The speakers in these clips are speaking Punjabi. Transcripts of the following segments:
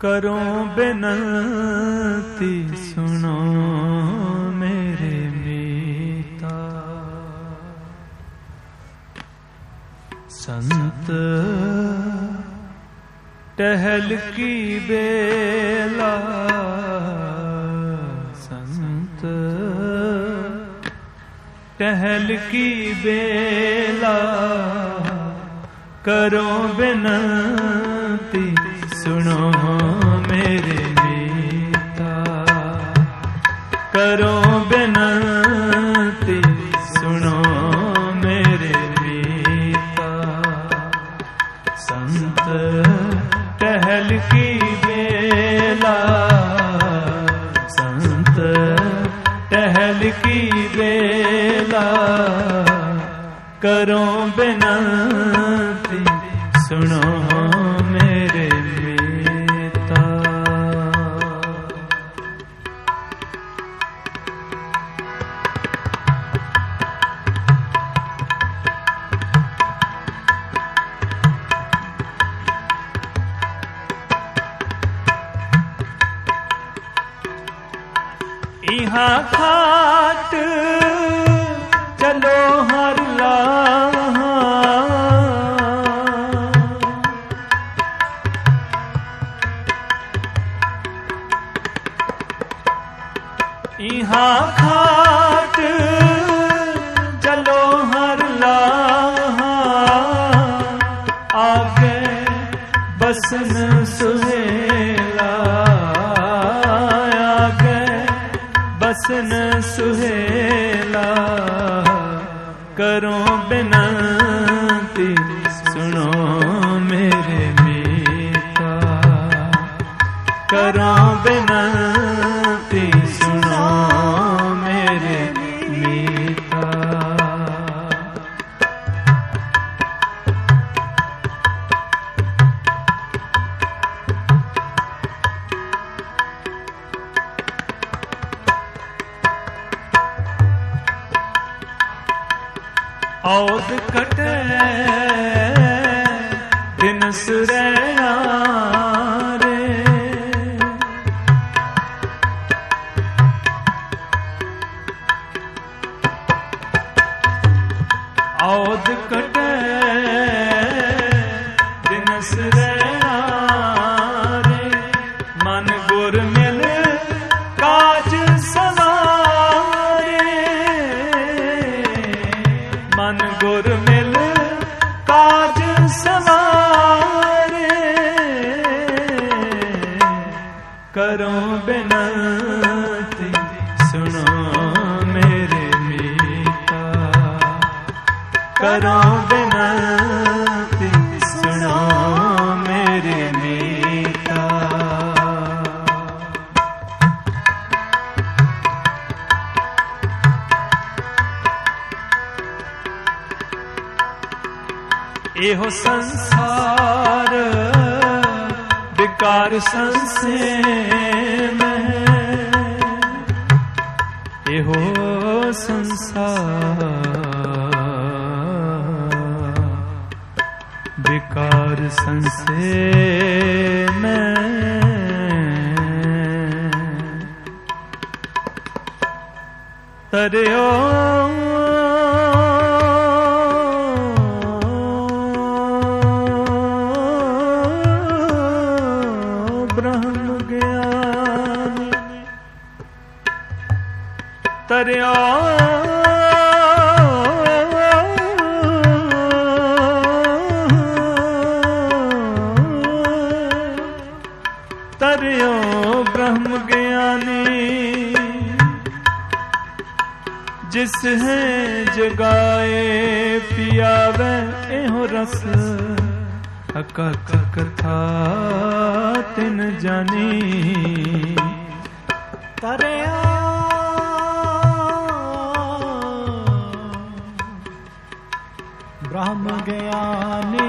ਕਰੋ ਬੇਨਤੀ ਸੁਣੋ ਮੇਰੇ ਮੀਤਾ। ਸੰਤ ਟਹਿਲ ਕੀ ਬੇਲਾ। ਸੰਤ ਟਹਿਲ ਕੀ ਬੇਲਾ। ਕਰੋ ਬੇਨਤੀ ਸੁਣੋ ਮੇਰੇ ਮੀਤਾ ਕਰੋ ਬੇਨਤੀ ਸੁਣੋ ਮੇਰੇ ਮੀਤਾ ਸੰਤ ਟਹਿਲ ਕੀ ਬੇਲਾ ਸੰਤ ਟਹਿਲ ਕੀ ਬੇਲਾ ਕਰੋ ਬੇਨਤੀ ਇਹਾਂ ਖਾਟ ਚਲੋ ਹਰ ਲਾਹਾਂ ਇਹਾਂ ਖਾਟ ਬਸਨ ਸੁਹੇਲਾ ਕਰੋ ਬੇਨਤੀ ਸੁਣੋ ਮੇਰੇ ਮੀਤਾ। ਕਰੋ ਬੇਨਤੀ ਔਦ ਕਟੇ ਦਿਨ ਸੁਰੈਣਾ ਰੇ ਔਦ ਕਟੇ ਗੁਰ ਮਿਲ ਕਾਜ ਸਵਾਰੇ। ਕਰੋ ਬੇਨਤੀ ਸੁਣੋ ਮੇਰੇ ਮੀਤਾ। ਕਰੋ ਇਹੋ ਸੰਸਾਰ ਵਿਕਾਰ ਸੰਸੇ ਮੈਂ ਇਹੋ ਸੰਸਾਰ ਵਿਕਾਰ ਸੰਸੇ ਮੈਂ ਤਰਿਓ ਰਸ ਅਕਥ ਕਥਾ ਤਿਨ ਜਾਨੀ ਤਰਿਆ ਬ੍ਰਹਮ ਗਿਆਨੀ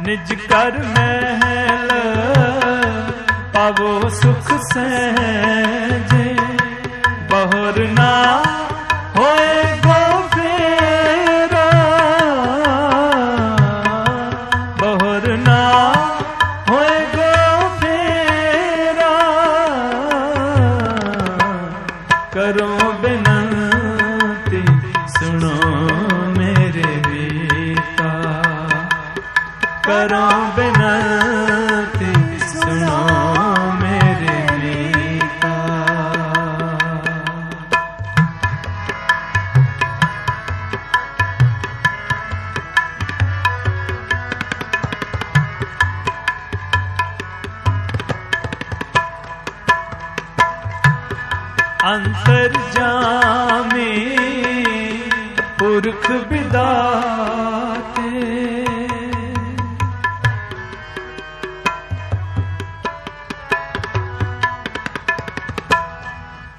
ਨਿਜ ਕਰ ਮਹਿਲ ਪਾਵੋ ਸੁਖ ਸਹਿਜੇ। ਬਹੁਰ ਨਾ ਬੇਨਤੀ ਸੁਣੋ ਮੇਰੇ ਮੀਤਾ ਅੰਤਰ ਜਾਮੇ ਪੁਰਖ ਵਿਦਾ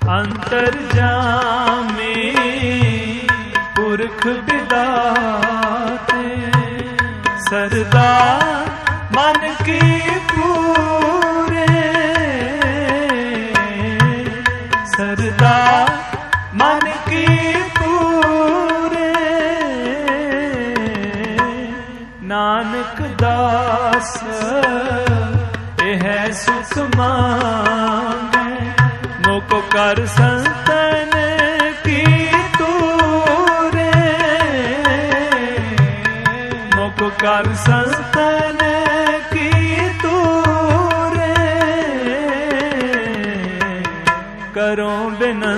ਅੰਤਰ ਜਾਮੇ ਪੁਰਖ ਵਿਦਾਤੇ ਸਰਦਾ ਮਨ ਕੀ ਪੂਰੇ ਕਰ ਸੰਤਨ ਕੀ ਤੂਰੇ ਮੋਕੋ ਕਰ ਸੰਤਨ ਕੀ ਤੂਰੇ ਕਰੋ ਬਿਨਾਂ